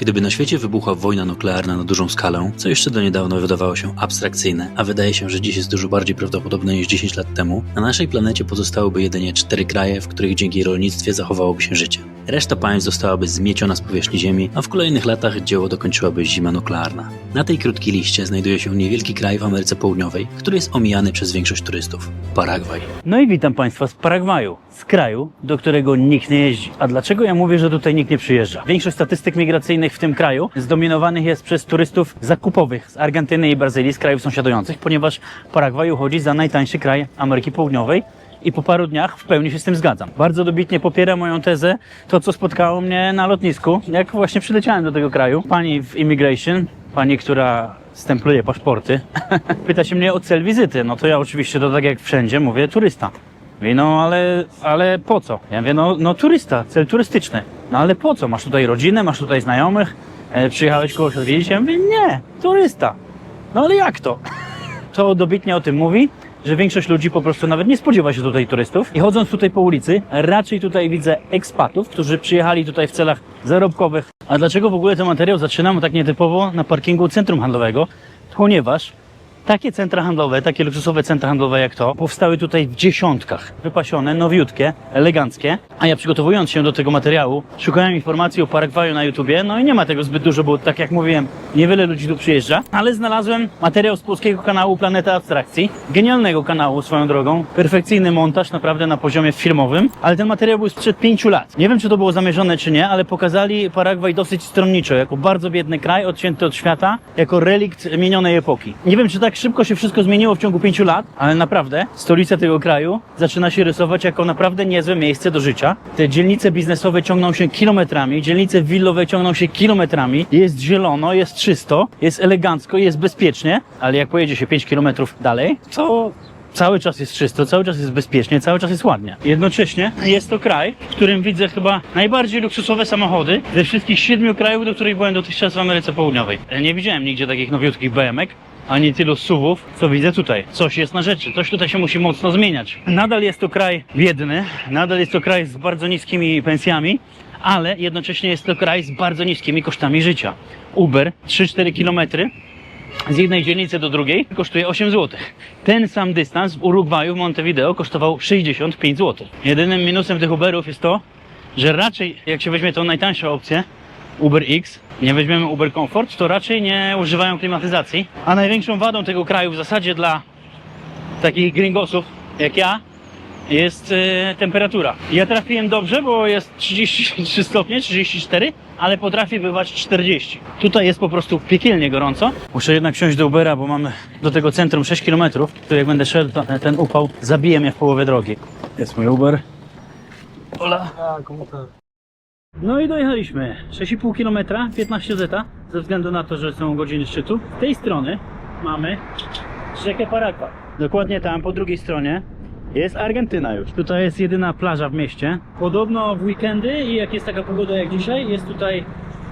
Gdyby na świecie wybuchła wojna nuklearna na dużą skalę, co jeszcze do niedawna wydawało się abstrakcyjne, a wydaje się, że dziś jest dużo bardziej prawdopodobne niż 10 lat temu, na naszej planecie pozostałyby jedynie cztery kraje, w których dzięki rolnictwie zachowałoby się życie. Reszta państw zostałaby zmieciona z powierzchni Ziemi, a w kolejnych latach dzieło dokończyłaby zima nuklearna. Na tej krótkiej liście znajduje się niewielki kraj w Ameryce Południowej, który jest omijany przez większość turystów Paragwaj. No i witam Państwa z Paragwaju, z kraju, do którego nikt nie jeździ. A dlaczego ja mówię, że tutaj nikt nie przyjeżdża? Większość statystyk migracyjnych w tym kraju zdominowanych jest przez turystów zakupowych z Argentyny i Brazylii, z krajów sąsiadujących, ponieważ Paragwaj uchodzi za najtańszy kraj Ameryki Południowej. I po paru dniach w pełni się z tym zgadzam. Bardzo dobitnie popiera moją tezę to, co spotkało mnie na lotnisku, jak właśnie przyleciałem do tego kraju. Pani w immigration, pani, która stempluje paszporty, pyta się mnie o cel wizyty. No to ja oczywiście to tak jak wszędzie mówię turysta. Mówi, no ale, ale po co? Ja mówię, no, no turysta, cel turystyczny. No ale po co? Masz tutaj rodzinę, masz tutaj znajomych, e, przyjechałeś kogoś odwiedzić? Ja mówię, nie, turysta. No ale jak to? To dobitnie o tym mówi, że większość ludzi po prostu nawet nie spodziewa się tutaj turystów. I chodząc tutaj po ulicy, raczej tutaj widzę ekspatów, którzy przyjechali tutaj w celach zarobkowych. A dlaczego w ogóle ten materiał zaczynam tak nietypowo na parkingu centrum handlowego? Ponieważ takie centra handlowe, takie luksusowe centra handlowe jak to, powstały tutaj w dziesiątkach. Wypasione, nowiutkie, eleganckie. A ja przygotowując się do tego materiału, szukałem informacji o Paragwaju na YouTubie, no i nie ma tego zbyt dużo, bo tak jak mówiłem, niewiele ludzi tu przyjeżdża, ale znalazłem materiał z polskiego kanału Planeta Abstrakcji. Genialnego kanału swoją drogą. Perfekcyjny montaż, naprawdę na poziomie filmowym, ale ten materiał był sprzed pięciu lat. Nie wiem, czy to było zamierzone, czy nie, ale pokazali Paragwaj dosyć stronniczo, jako bardzo biedny kraj, odcięty od świata, jako relikt minionej epoki. Nie wiem, czy tak szybko się wszystko zmieniło w ciągu pięciu lat, ale naprawdę stolica tego kraju zaczyna się rysować jako naprawdę niezłe miejsce do życia. Te dzielnice biznesowe ciągną się kilometrami, dzielnice willowe ciągną się kilometrami. Jest zielono, jest czysto, jest elegancko, jest bezpiecznie, ale jak pojedzie się 5 kilometrów dalej, to Cały czas jest czysto, cały czas jest bezpiecznie, cały czas jest ładnie. Jednocześnie jest to kraj, w którym widzę chyba najbardziej luksusowe samochody ze wszystkich siedmiu krajów, do których byłem dotychczas w Ameryce Południowej. Nie widziałem nigdzie takich nowiutkich BM-ek, ani tylu SUVów, co widzę tutaj. Coś jest na rzeczy, coś tutaj się musi mocno zmieniać. Nadal jest to kraj biedny, nadal jest to kraj z bardzo niskimi pensjami, ale jednocześnie jest to kraj z bardzo niskimi kosztami życia. Uber 3-4 kilometry z jednej dzielnicy do drugiej kosztuje 8 zł. Ten sam dystans w Urugwaju, w Montevideo kosztował 65 zł. Jedynym minusem tych Uberów jest to, że raczej jak się weźmie tą najtańszą opcję, Uber X, nie weźmiemy Uber Comfort, to raczej nie używają klimatyzacji. A największą wadą tego kraju w zasadzie dla takich gringosów jak ja jest e, temperatura. Ja trafiłem dobrze, bo jest 33 stopnie, 34, ale potrafi bywać 40. Tutaj jest po prostu piekielnie gorąco. Muszę jednak wsiąść do Ubera, bo mamy do tego centrum 6 km, to jak będę szedł, to ten upał zabije mnie w połowie drogi. Jest mój Uber. Ola. No i dojechaliśmy. 6,5 km, 15 zeta, ze względu na to, że są godziny szczytu. Z tej strony mamy rzekę Paragua. Dokładnie tam, po drugiej stronie, jest Argentyna już. Tutaj jest jedyna plaża w mieście. Podobno w weekendy i jak jest taka pogoda jak dzisiaj, jest tutaj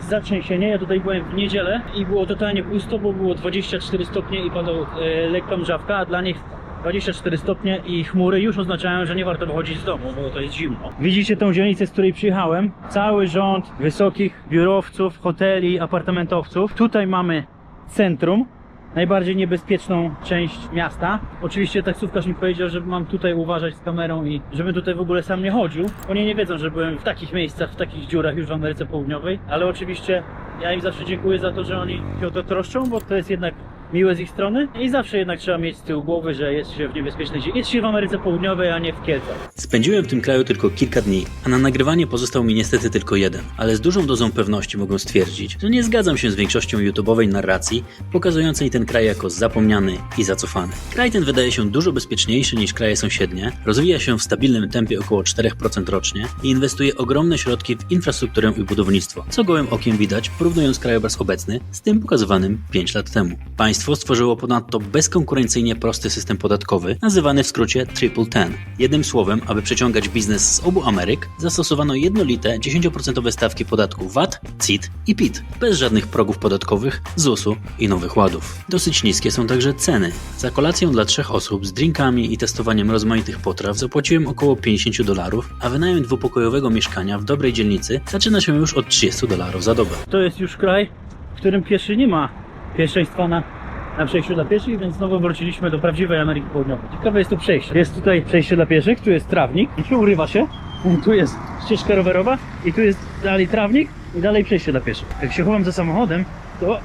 zatrzęsienie. Ja tutaj byłem w niedzielę i było totalnie pusto, bo było 24 stopnie i padał e, lekka mrzawka, a dla nich 24 stopnie i chmury już oznaczają, że nie warto wychodzić z domu, bo to jest zimno. Widzicie tą dzielnicę, z której przyjechałem? Cały rząd wysokich biurowców, hoteli, apartamentowców. Tutaj mamy centrum, najbardziej niebezpieczną część miasta. Oczywiście taksówkarz mi powiedział, że mam tutaj uważać z kamerą i żebym tutaj w ogóle sam nie chodził. Oni nie wiedzą, że byłem w takich miejscach, w takich dziurach już w Ameryce Południowej, ale oczywiście ja im zawsze dziękuję za to, że oni się o to troszczą, bo to jest jednak miłe z ich strony i zawsze jednak trzeba mieć z tyłu głowy, że jest się w niebezpiecznej. Jest się w Ameryce Południowej, a nie w Kielcach. Spędziłem w tym kraju tylko kilka dni, a na nagrywanie pozostał mi niestety tylko jeden, ale z dużą dozą pewności mogę stwierdzić, że nie zgadzam się z większością YouTube'owej narracji pokazującej ten kraj jako zapomniany i zacofany. Kraj ten wydaje się dużo bezpieczniejszy niż kraje sąsiednie, rozwija się w stabilnym tempie około 4% rocznie i inwestuje ogromne środki w infrastrukturę i budownictwo, co gołym okiem widać porównując krajobraz obecny z tym pokazywanym 5 lat temu. Państwo Państwo stworzyło ponadto bezkonkurencyjnie prosty system podatkowy, nazywany w skrócie Triple Ten. Jednym słowem, aby przeciągać biznes z obu Ameryk, zastosowano jednolite 10% stawki podatku VAT, CIT i PIT, bez żadnych progów podatkowych, ZUS-u i nowych ładów. Dosyć niskie są także ceny. Za kolację dla trzech osób z drinkami i testowaniem rozmaitych potraw zapłaciłem około 50 dolarów, a wynajem dwupokojowego mieszkania w dobrej dzielnicy zaczyna się już od 30 dolarów za dobę. To jest już kraj, w którym pieszy nie ma pierwszeństwa na, na przejściu dla pieszych, więc znowu wróciliśmy do prawdziwej Ameryki Południowej. Ciekawe jest to przejście. Jest tutaj przejście dla pieszych, tu jest trawnik i tu urywa się. Tu jest ścieżka rowerowa i tu jest dalej trawnik i dalej przejście dla pieszych. Jak się chowam za samochodem, to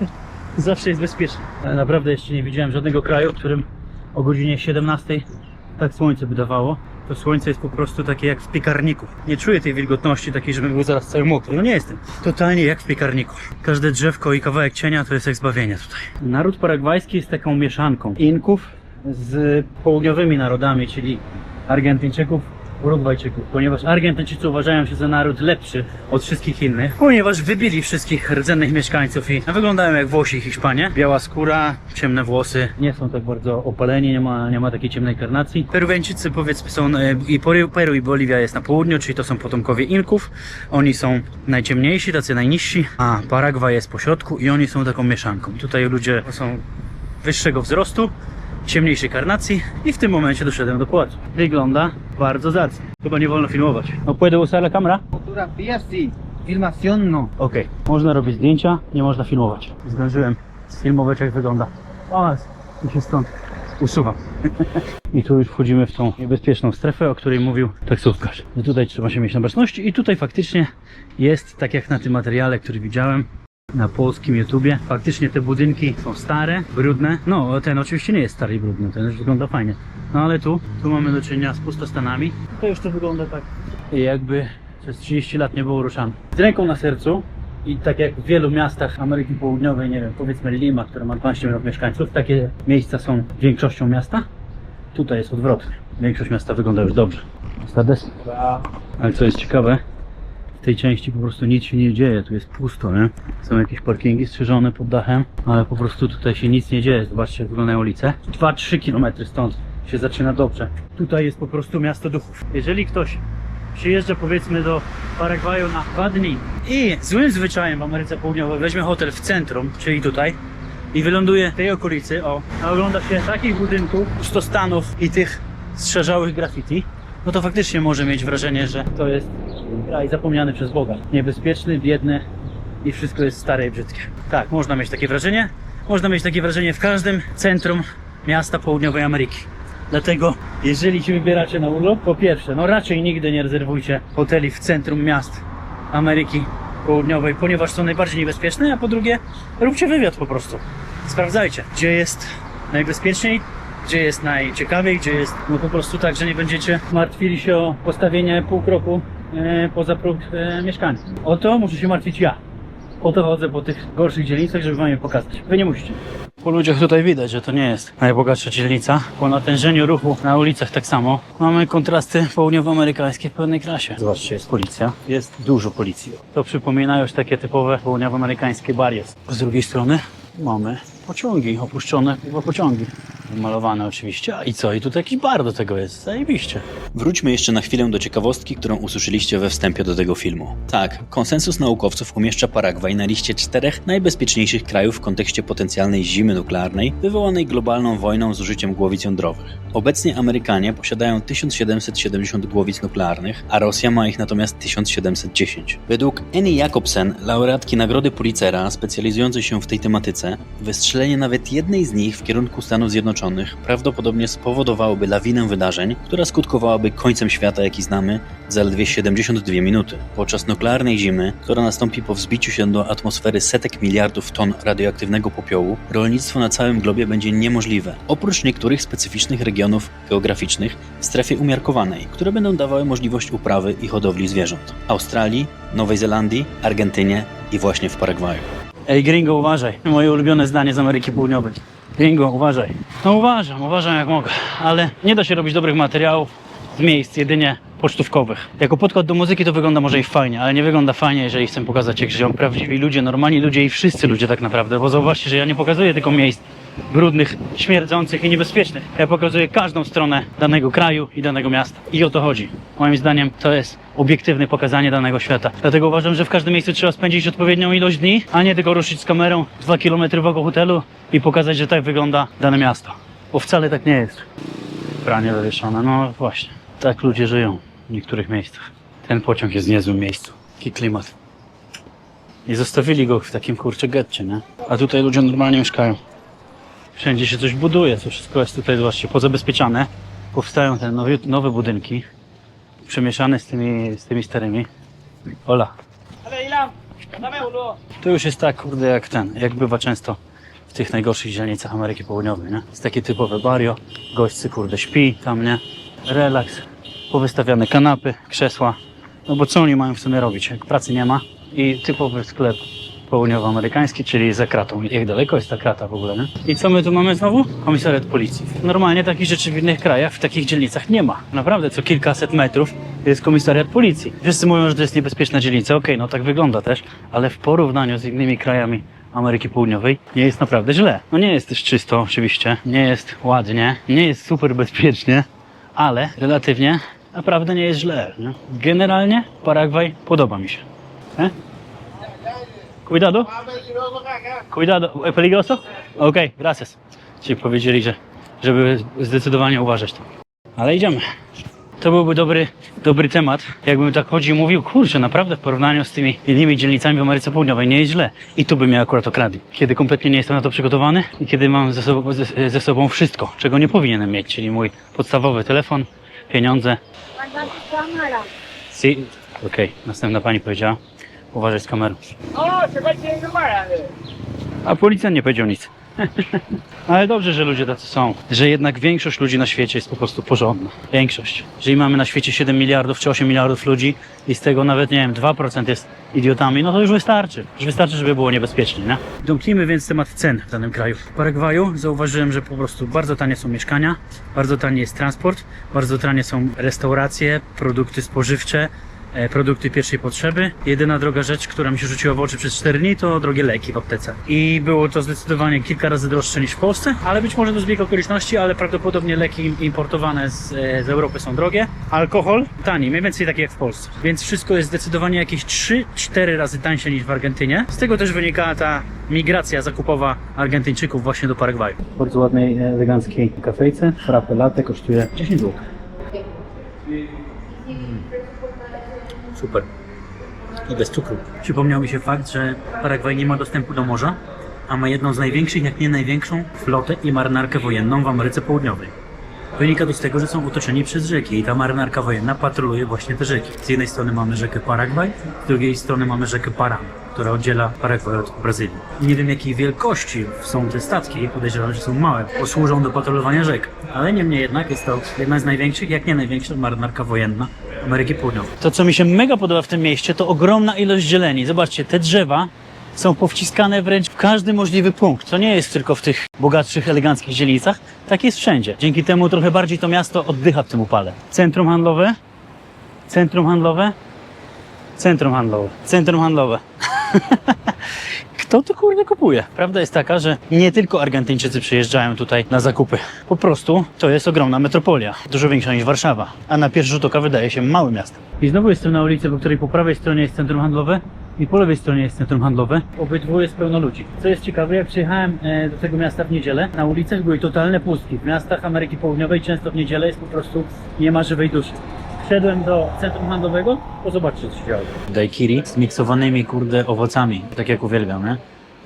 zawsze jest bezpiecznie. Ale naprawdę jeszcze nie widziałem żadnego kraju, w którym o godzinie 17 tak słońce by dawało. To słońce jest po prostu takie jak w piekarniku. Nie czuję tej wilgotności takiej, żebym był zaraz cały mokry. No nie jestem. Totalnie jak w piekarniku. Każde drzewko i kawałek cienia to jest jak zbawienie tutaj. Naród paragwajski jest taką mieszanką Inków z południowymi narodami, czyli Argentyńczyków, Urugwajczyków, ponieważ Argentyńczycy uważają się za naród lepszy od wszystkich innych, ponieważ wybili wszystkich rdzennych mieszkańców i wyglądają jak Włosi i Hiszpanie. Biała skóra, ciemne włosy, nie są tak bardzo opaleni, nie ma, nie ma takiej ciemnej karnacji. Peruwiańczycy powiedzmy są, e, i Peru, Peru i Boliwia jest na południu, czyli to są potomkowie Inków. Oni są najciemniejsi, tacy najniżsi, a Paragwa jest po środku i oni są taką mieszanką. Tutaj ludzie są wyższego wzrostu, ciemniejszej karnacji i w tym momencie doszedłem do płacu. Wygląda bardzo zacnie. Chyba nie wolno filmować. No puede usar la kamera? Fotografía sí, filmación no. Okej. Można robić zdjęcia, nie można filmować. Zdążyłem sfilmować jak wygląda. O, i się stąd usuwam. I tu już wchodzimy w tą niebezpieczną strefę, o której mówił taksówkarz. No tutaj trzeba się mieć na baczności i tutaj faktycznie jest, tak jak na tym materiale, który widziałem, na polskim YouTubie. Faktycznie te budynki są stare, brudne. No, ten oczywiście nie jest stary i brudny, ten już wygląda fajnie. No ale tu, tu mamy do czynienia z pustostanami. To już to wygląda tak, jakby przez 30 lat nie było ruszane. Z ręką na sercu i tak jak w wielu miastach Ameryki Południowej, nie wiem, powiedzmy Lima, która ma 12 milionów mieszkańców, takie miejsca są większością miasta. Tutaj jest odwrotnie. Większość miasta wygląda już dobrze. Stades. Ale co jest ciekawe, w tej części po prostu nic się nie dzieje, tu jest pusto, nie? Są jakieś parkingi strzeżone pod dachem, ale po prostu tutaj się nic nie dzieje. Zobaczcie, jak wyglądają ulice. 2-3 km stąd się zaczyna dobrze. Tutaj jest po prostu miasto duchów. Jeżeli ktoś przyjeżdża powiedzmy do Paragwaju na dwa dni i złym zwyczajem w Ameryce Południowej weźmie hotel w centrum, czyli tutaj, i wyląduje w tej okolicy, o, a ogląda się takich budynków, pustostanów i tych strzeżałych graffiti, no to faktycznie może mieć wrażenie, że to jest kraj zapomniany przez Boga. Niebezpieczny, biedny i wszystko jest stare i brzydkie. Tak, można mieć takie wrażenie. Można mieć takie wrażenie w każdym centrum miasta południowej Ameryki. Dlatego, jeżeli się wybieracie na urlop, po pierwsze, no raczej nigdy nie rezerwujcie hoteli w centrum miast Ameryki Południowej, ponieważ są najbardziej niebezpieczne, a po drugie, róbcie wywiad po prostu. Sprawdzajcie, gdzie jest najbezpieczniej, gdzie jest najciekawiej, gdzie jest no po prostu tak, że nie będziecie martwili się o postawienie pół kroku poza próg e, mieszkania. O to muszę się martwić ja. Po to chodzę po tych gorszych dzielnicach, żeby wam je pokazać. Wy nie musicie. Po ludziach tutaj widać, że to nie jest najbogatsza dzielnica. Po natężeniu ruchu na ulicach tak samo. Mamy kontrasty południowoamerykańskie w pełnej krasie. Zobaczcie, jest policja. Jest dużo policji. To przypomina już takie typowe południowoamerykańskie barriers. Z drugiej strony mamy pociągi, opuszczone chyba pociągi. Malowane oczywiście. A i co? I tutaj jakiś bar do tego jest. Zajebiście. Wróćmy jeszcze na chwilę do ciekawostki, którą usłyszeliście we wstępie do tego filmu. Tak, konsensus naukowców umieszcza Paragwaj na liście czterech najbezpieczniejszych krajów w kontekście potencjalnej zimy nuklearnej wywołanej globalną wojną z użyciem głowic jądrowych. Obecnie Amerykanie posiadają 1770 głowic nuklearnych, a Rosja ma ich natomiast 1710. Według Annie Jacobsen, laureatki Nagrody Pulitzera specjalizującej się w tej tematyce, wystrzelenie nawet jednej z nich w kierunku Stanów Zjednoczonych prawdopodobnie spowodowałoby lawinę wydarzeń, która skutkowałaby końcem świata, jaki znamy, zaledwie 72 minuty. Podczas nuklearnej zimy, która nastąpi po wzbiciu się do atmosfery setek miliardów ton radioaktywnego popiołu, rolnictwo na całym globie będzie niemożliwe, oprócz niektórych specyficznych regionów geograficznych w strefie umiarkowanej, które będą dawały możliwość uprawy i hodowli zwierząt. Australii, Nowej Zelandii, Argentynie i właśnie w Paragwaju. Ej, gringo, uważaj. Moje ulubione zdanie z Ameryki Południowej. Gringo, uważaj. No uważam, uważam jak mogę, ale nie da się robić dobrych materiałów z miejsc jedynie pocztówkowych. Jako podkład do muzyki to wygląda może i fajnie, ale nie wygląda fajnie, jeżeli chcę pokazać, jak żyją prawdziwi ludzie, normalni ludzie i wszyscy ludzie tak naprawdę, bo zauważcie, że ja nie pokazuję tylko miejsc brudnych, śmierdzących i niebezpiecznych. Ja pokazuję każdą stronę danego kraju i danego miasta. I o to chodzi. Moim zdaniem to jest obiektywne pokazanie danego świata. Dlatego uważam, że w każdym miejscu trzeba spędzić odpowiednią ilość dni, a nie tylko ruszyć z kamerą 2 km wokół hotelu i pokazać, że tak wygląda dane miasto. Bo wcale tak nie jest. Pranie wywieszone, no właśnie. Tak ludzie żyją w niektórych miejscach. Ten pociąg jest w niezłym miejscu. Jaki klimat. I zostawili go w takim kurczę getcie, nie? A tutaj ludzie normalnie mieszkają. Wszędzie się coś buduje, to wszystko jest tutaj, zobaczcie, pozabezpieczane. Powstają te nowe, nowe budynki, przemieszane z tymi, z tymi starymi. Ola. To już jest tak, kurde, jak ten, jak bywa często w tych najgorszych dzielnicach Ameryki Południowej, nie? Jest takie typowe barrio, goścy, kurde, śpi tam, nie? Relaks, powystawiane kanapy, krzesła. No bo co oni mają w sumie robić, jak pracy nie ma? I typowy sklep południowoamerykański, czyli za kratą. Jak daleko jest ta krata w ogóle, nie? I co my tu mamy znowu? Komisariat policji. Normalnie takich rzeczy w innych krajach, w takich dzielnicach nie ma. Naprawdę co kilkaset metrów jest komisariat policji. Wszyscy mówią, że to jest niebezpieczna dzielnica. Okej, no tak wygląda też, ale w porównaniu z innymi krajami Ameryki Południowej nie jest naprawdę źle. No nie jest też czysto oczywiście, nie jest ładnie, nie jest super bezpiecznie, ale relatywnie naprawdę nie jest źle. Nie? Generalnie Paragwaj podoba mi się. E? Cuidado. Cuidado. ¿Es peligroso? Ok, gracias. Ci powiedzieli, że żeby zdecydowanie uważać tu. Ale idziemy. To byłby dobry, dobry temat, jakbym tak chodził i mówił, kurczę, naprawdę w porównaniu z tymi innymi dzielnicami w Ameryce Południowej nie jest źle. I tu by mnie akurat okradli. Kiedy kompletnie nie jestem na to przygotowany i kiedy mam ze sobą, ze, ze sobą wszystko, czego nie powinienem mieć, czyli mój podstawowy telefon, pieniądze. Si. Okej, następna pani powiedziała, uważaj z kamerą. A policjant nie powiedział nic. Ale dobrze, że ludzie tacy są. Że jednak większość ludzi na świecie jest po prostu porządna. Większość. Jeżeli mamy na świecie 7 miliardów czy 8 miliardów ludzi i z tego nawet, nie wiem, 2% jest idiotami, no to już wystarczy. Już wystarczy, żeby było niebezpiecznie, nie? Domknijmy więc temat cen w danym kraju. W Paragwaju zauważyłem, że po prostu bardzo tanie są mieszkania, bardzo tani jest transport, bardzo tanie są restauracje, produkty spożywcze, produkty pierwszej potrzeby. Jedyna droga rzecz, która mi się rzuciła w oczy przez 4 dni, to drogie leki w aptece. I było to zdecydowanie kilka razy droższe niż w Polsce, ale być może to zbieg okoliczności, ale prawdopodobnie leki importowane z, e, z Europy są drogie. Alkohol tani, mniej więcej taki jak w Polsce. Więc wszystko jest zdecydowanie jakieś 3-4 razy tańsze niż w Argentynie. Z tego też wynika ta migracja zakupowa Argentyńczyków właśnie do Paragwaju. W bardzo ładnej, eleganckiej kafejce. Frappe latte kosztuje 10 zł. Super. I bez cukru. Przypomniał mi się fakt, że Paragwaj nie ma dostępu do morza, a ma jedną z największych, jak nie największą, flotę i marynarkę wojenną w Ameryce Południowej. Wynika to z tego, że są otoczeni przez rzeki i ta marynarka wojenna patroluje właśnie te rzeki. Z jednej strony mamy rzekę Paragwaj, z drugiej strony mamy rzekę Parana, która oddziela Paragwaj od Brazylii. Nie wiem jakiej wielkości są te statki, podejrzewam, że są małe, bo służą do patrolowania rzek. Ale niemniej jednak jest to jedna z największych, jak nie największa marynarka wojenna Ameryki Południowej. To, co mi się mega podoba w tym mieście, to ogromna ilość zieleni. Zobaczcie, te drzewa są powciskane wręcz w każdy możliwy punkt. To nie jest tylko w tych bogatszych, eleganckich dzielnicach, tak jest wszędzie. Dzięki temu trochę bardziej to miasto oddycha w tym upale. Centrum handlowe, centrum handlowe, centrum handlowe, centrum handlowe. Kto to kurde kupuje? Prawda jest taka, że nie tylko Argentyńczycy przyjeżdżają tutaj na zakupy. Po prostu to jest ogromna metropolia, dużo większa niż Warszawa, a na pierwszy rzut oka wydaje się małym miastem. I znowu jestem na ulicy, po której po prawej stronie jest centrum handlowe i po lewej stronie jest centrum handlowe. Obydwu jest pełno ludzi. Co jest ciekawe, jak przyjechałem e, do tego miasta w niedzielę, na ulicach były totalne pustki. W miastach Ameryki Południowej często w niedzielę jest po prostu nie ma żywej duszy. Wszedłem do centrum handlowego, to zobaczcie co się działo. Daiquiri z miksowanymi kurde owocami, tak jak uwielbiam, nie?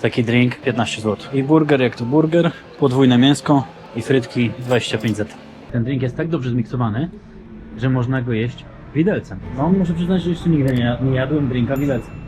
Taki drink 15 zł. I burger jak to burger, podwójne mięsko i frytki 25 zł. Ten drink jest tak dobrze zmiksowany, że można go jeść widelcem. No muszę przyznać, że jeszcze nigdy nie, nie jadłem drinka widelcem.